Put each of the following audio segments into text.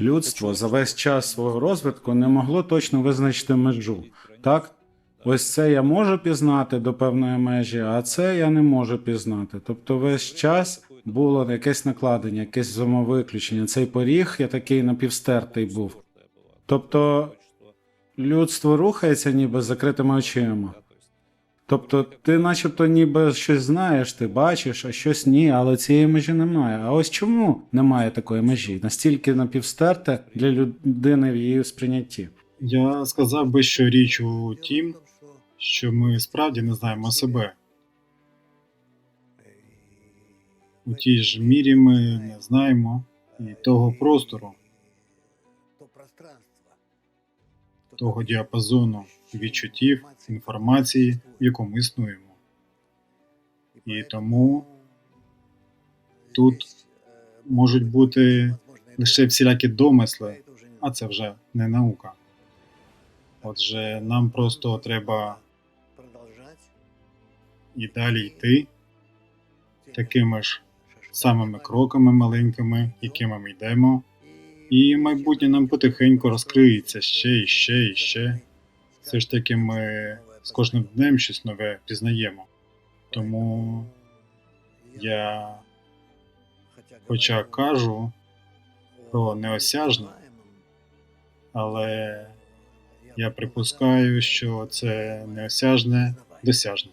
людство за весь час свого розвитку не могло точно визначити межу. Так? Ось це я можу пізнати до певної межі, а це я не можу пізнати. Тобто весь час було якесь накладення, якесь взаємовиключення. Цей поріг я такий напівстертий був. Тобто людство рухається ніби з закритими очима. Тобто ти начебто ніби щось знаєш, ти бачиш, а щось ні, але цієї межі немає. А ось чому немає такої межі? Настільки напівстерте для людини в її сприйнятті. Я сказав би, що річ у тім, що ми справді не знаємо себе. У тій ж мірі ми не знаємо і того простору, того діапазону відчуттів, інформації, в якому існуємо. І тому тут можуть бути лише всілякі домисли, а це вже не наука. Отже, нам просто треба і далі йти такими ж самими кроками маленькими, якими ми йдемо, і майбутнє нам потихеньку розкриється ще і ще і ще. Все ж таки ми з кожним днем щось нове пізнаємо. Тому я, хоча кажу про неосяжне, але я припускаю, що це неосяжне досяжне.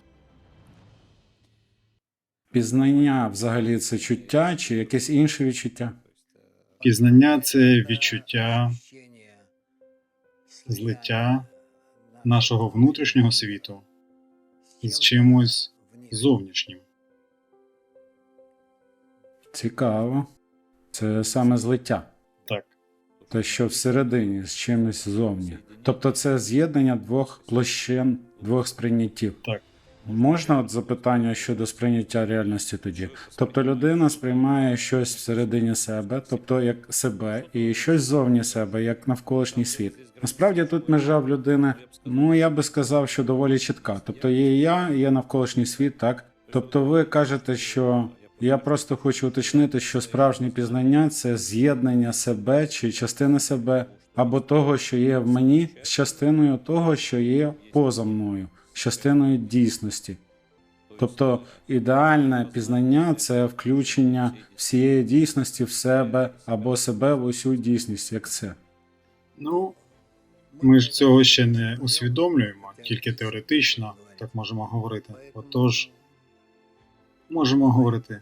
Пізнання взагалі це чуття чи якесь інше відчуття? Пізнання це відчуття злиття нашого внутрішнього світу з чимось зовнішнім. Цікаво. Це саме злиття. Так, Те, що всередині з чимось зовні. Тобто це з'єднання двох площин, двох сприйняттів. так. Можна от запитання щодо сприйняття реальності тоді? Тобто людина сприймає щось всередині себе, тобто як себе, і щось зовні себе, як навколишній світ. Насправді тут межа в людини, ну я би сказав, що доволі чітка. Тобто є я, є навколишній світ, так? Тобто ви кажете, що я просто хочу уточнити, що справжнє пізнання це з'єднання себе чи частини себе, або того, що є в мені, з частиною того, що є поза мною, частиною дійсності. Тобто ідеальне пізнання це включення всієї дійсності в себе або себе в усю дійсність, як це. Ну, ми ж цього ще не усвідомлюємо, тільки теоретично так можемо говорити. Отож, можемо говорити